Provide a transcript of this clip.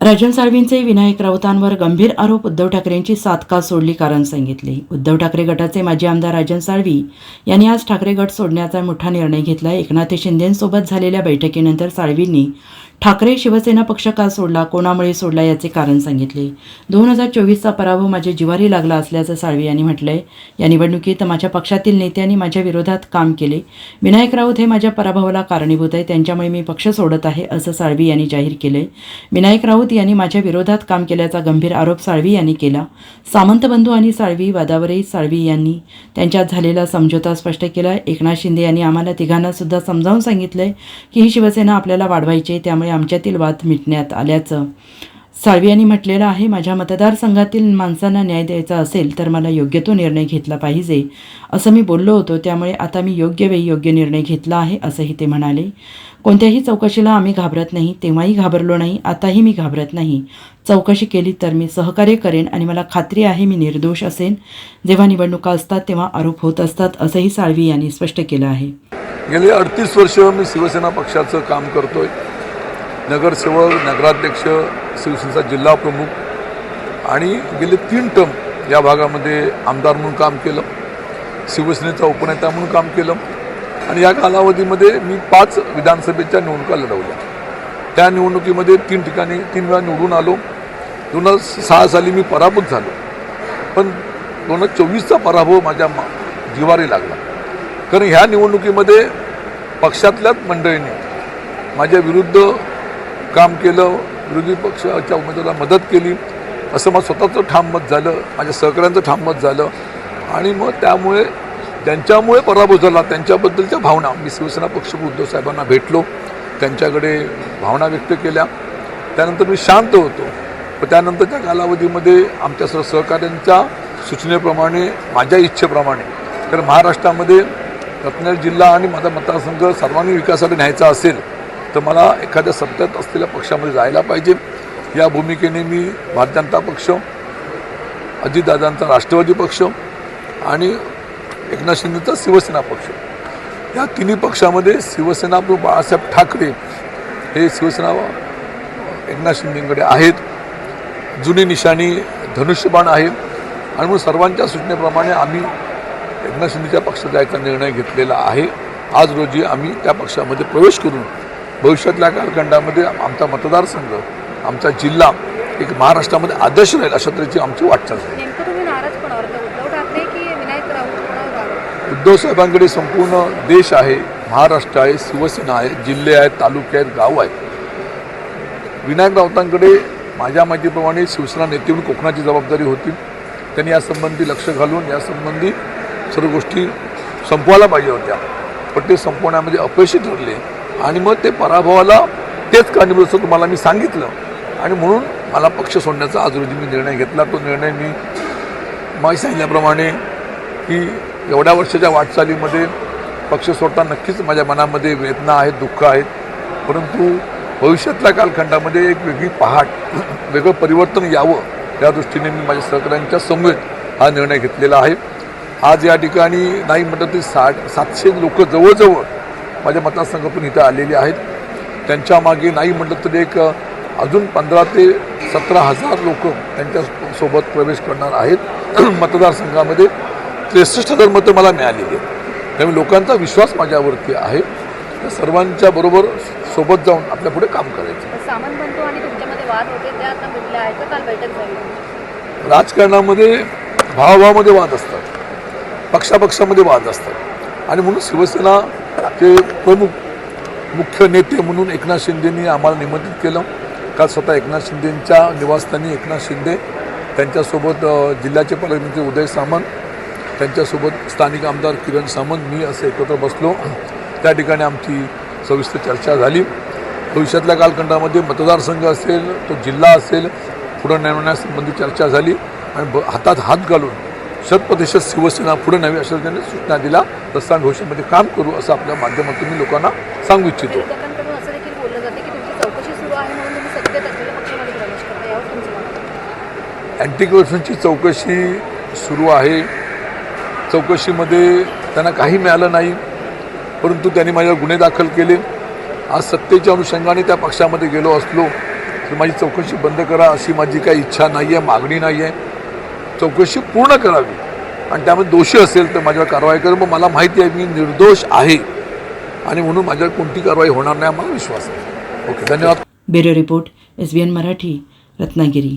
राजन साळवींचे विनायक राऊतांवर गंभीर आरोप उद्धव ठाकरेंची साथ का सोडली कारण सांगितले. उद्धव ठाकरे गटाचे माजी आमदार राजन साळवी यांनी आज ठाकरे गट सोडण्याचा मोठा निर्णय घेतला एकनाथ शिंदेंसोबत झालेल्या बैठकीनंतर साळवींनी ठाकरे शिवसेना पक्ष का सोडला कोणामुळे सोडला याचे कारण सांगितले. दोन हजार चोवीसचा पराभव माझ्या जिवारी लागला असल्याचं साळवी यांनी म्हटलंय. या निवडणुकीत माझ्या पक्षातील नेत्यांनी माझ्या विरोधात काम केले. विनायक राऊत हे माझ्या पराभवाला कारणीभूत आहे त्यांच्यामुळे मी पक्ष सोडत आहे असं साळवी यांनी जाहीर केलंय. विनायक राऊत यांनी माझ्या विरोधात काम केल्याचा गंभीर आरोप साळवी यांनी केला. सामंत बंधू आणि साळवी वादावरही साळवी यांनी त्यांच्यात झालेला समझोता स्पष्ट केला. एकनाथ शिंदे यांनी आम्हाला तिघांना सुद्धा समजावून सांगितलंय की ही शिवसेना आपल्याला वाढवायची आहे, असल्यामुळे आमच्यातील वाद मिटण्यात आल्याचं साळवी यांनी म्हटलेलं आहे. माझ्या मतदारसंघातील माणसांना न्याय द्यायचा असेल तर मला योग्य तो निर्णय घेतला पाहिजे असं मी बोललो होतो. त्यामुळे आता मी योग्य वेळी योग्य निर्णय घेतला आहे असंही ते म्हणाले. कोणत्याही चौकशीला आम्ही घाबरत नाही तेव्हाही घाबरलो नाही आताही मी घाबरत नाही. चौकशी केली तर मी सहकार्य करेन आणि मला खात्री आहे मी निर्दोष असेन. जेव्हा निवडणुका असतात तेव्हा आरोप होत असतात असंही साळवी यांनी स्पष्ट केलं आहे. गेली अडतीस वर्ष मी शिवसेना पक्षाचं काम करतोय. नगरसेवक नगराध्यक्ष शिवसेनेचा जिल्हा प्रमुख आणि गेले तीन टर्म या भागामध्ये आमदार म्हणून काम केलं शिवसेनेचा उपनेता म्हणून काम केलं आणि या कालावधीमध्ये मी पाच विधानसभेच्या निवडणुका लढवल्या. त्या निवडणुकीमध्ये तीन ठिकाणी तीन वेळा निवडून आलो. दोन हजार सहा साली मी पराभूत झालो. पण दोन हजार चोवीसचा पराभव माझ्या मा जिवारी लागला. कारण ह्या निवडणुकीमध्ये पक्षातल्याच मंडळींनी माझ्या विरुद्ध काम केलं विरोधी पक्षाच्या उमेदवाराला मदत केली. असं मग स्वतःचं ठाम मत झालं माझ्या सहकाऱ्यांचं ठाम मत झालं. आणि मग त्यामुळे ज्यांच्यामुळे पराभव झाला. त्यांच्याबद्दलच्या भावना मी शिवसेना पक्ष उद्धव साहेबांना भेटलो. त्यांच्याकडे भावना व्यक्त केल्या. त्यानंतर मी शांत होतो. पण त्यानंतरच्या कालावधीमध्ये आमच्या सर्व सहकाऱ्यांच्या सूचनेप्रमाणे माझ्या इच्छेप्रमाणे कारण महाराष्ट्रामध्ये रत्नागिरी जिल्हा आणि माझा मतदारसंघ सर्वांगीण विकासाला न्यायचा असेल तर मला एखाद्या सत्तेत असलेल्या पक्षामध्ये जायला पाहिजे. या भूमिकेने मी भारतीय जनता पक्ष अजितदादांचा राष्ट्रवादी पक्ष आणि एकनाथ शिंदेचा शिवसेना पक्ष. या तिन्ही पक्षामध्ये शिवसेना बाळासाहेब ठाकरे हे शिवसेना एकनाथ शिंदेकडे आहेत. जुनी निशाणी धनुष्यबाण आहे आणि म्हणून सर्वांच्या सूचनेप्रमाणे आम्ही एकनाथ शिंदेच्या पक्षात जायचा निर्णय घेतलेला आहे. आज रोजी आम्ही त्या पक्षामध्ये प्रवेश करून भविष्यातल्या कालखंडामध्ये आमचा मतदारसंघ आमचा जिल्हा एक महाराष्ट्रामध्ये आदर्श राहील अशा तऱ्हेची आमची वाटचाल आहे आरोप? उद्धव साहेबांकडे संपूर्ण देश आहे महाराष्ट्र आहे शिवसेना आहे जिल्हे आहेत तालुके आहेत गाव आहेत. विनायक राऊतांकडे माझ्या माहितीप्रमाणे शिवसेना नेते म्हणून कोकणाची जबाबदारी होती. त्यांनी यासंबंधी लक्ष घालून यासंबंधी सर्व गोष्टी संपवायला पाहिजे होत्या. पण ते संपवण्यामध्ये अपयशी ठरले. आणि मग ते पराभवाला तेच कारणीभूत असं तुम्हाला मी सांगितलं. आणि म्हणून मला पक्ष सोडण्याचा आज रोजी मी निर्णय घेतला. तो निर्णय मी माही सांगितल्याप्रमाणे की एवढ्या वर्षाच्या वाटचालीमध्ये पक्ष सोडताना नक्कीच माझ्या मनामध्ये वेदना आहेत दुःख आहेत. परंतु भविष्यातल्या कालखंडामध्ये एक वेगळी पहाट वेगळं परिवर्तन यावं या दृष्टीने मी माझ्या सहकाऱ्यांच्या समवेत हा निर्णय घेतलेला आहे. आज या ठिकाणी नाही म्हटलं तरी साठ सातशे लोक जवळजवळ माझ्या मतदारसंघातून इथं आलेले आहेत. त्यांच्या मागे नाही म्हटलं तरी एक अजून पंधरा ते सतरा हजार लोक त्यांच्यासोबत प्रवेश करणार आहेत. मतदारसंघामध्ये त्रेसष्ट हजार मतं मला मिळालेली आहेत. त्यामुळे लोकांचा विश्वास माझ्यावरती आहे. त्या सर्वांच्या बरोबर सोबत जाऊन आपल्या पुढे काम करायचं. सामंत बंधू आणि तुमच्यामध्ये वाद होते ते आता मिटले आहेत? का काल बैठक झाली. राजकारणामध्ये भावाभावामध्ये वाद असतात. पक्षापक्षामध्ये वाद असतात. आणि म्हणून ते प्रमुख मुख्य नेते म्हणून एकनाथ शिंदेनी आम्हाला निमंत्रित केलं. काल स्वतः एकनाथ शिंदेंच्या निवासस्थानी एकनाथ शिंदे त्यांच्यासोबत जिल्ह्याचे पालकमंत्री उदय सामंत त्यांच्यासोबत स्थानिक आमदार किरण सामंत मी असे एकत्र बसलो. त्या ठिकाणी आमची सविस्तर चर्चा झाली. भविष्यातल्या कालखंडामध्ये मतदारसंघ असेल तो जिल्हा असेल पुढं नेमण्यासंबंधी चर्चा झाली आणि ब हातात हात घालून शतप्रतिशत शिवसेना पुढे नवी अशा त्यांनी सूचना दिल्या रस्ता भविष्यामध्ये काम करू असं आपल्या माध्यमातून मी लोकांना सांगू इच्छितो? अँटी करप्शनची चौकशी सुरू आहे चौकशीमध्ये त्यांना काही मिळालं नाही परंतु त्यांनी माझ्यावर गुन्हे दाखल केले. आज सत्तेच्या अनुषंगाने त्या पक्षामध्ये गेलो असलो तर माझी चौकशी बंद करा अशी माझी काही इच्छा नाही आहे मागणी नाही आहे चौकशी पूर्ण करावी. आणि त्यामध्ये दोषी असेल तर माझ्यावर कारवाई कर. मग मला माहिती आहे मी निर्दोष आहे. आणि म्हणून माझ्यावर कोणती कारवाई होणार नाही मला विश्वास आहे. ओके धन्यवाद. Bureau report S B N Marathi Ratnagiri.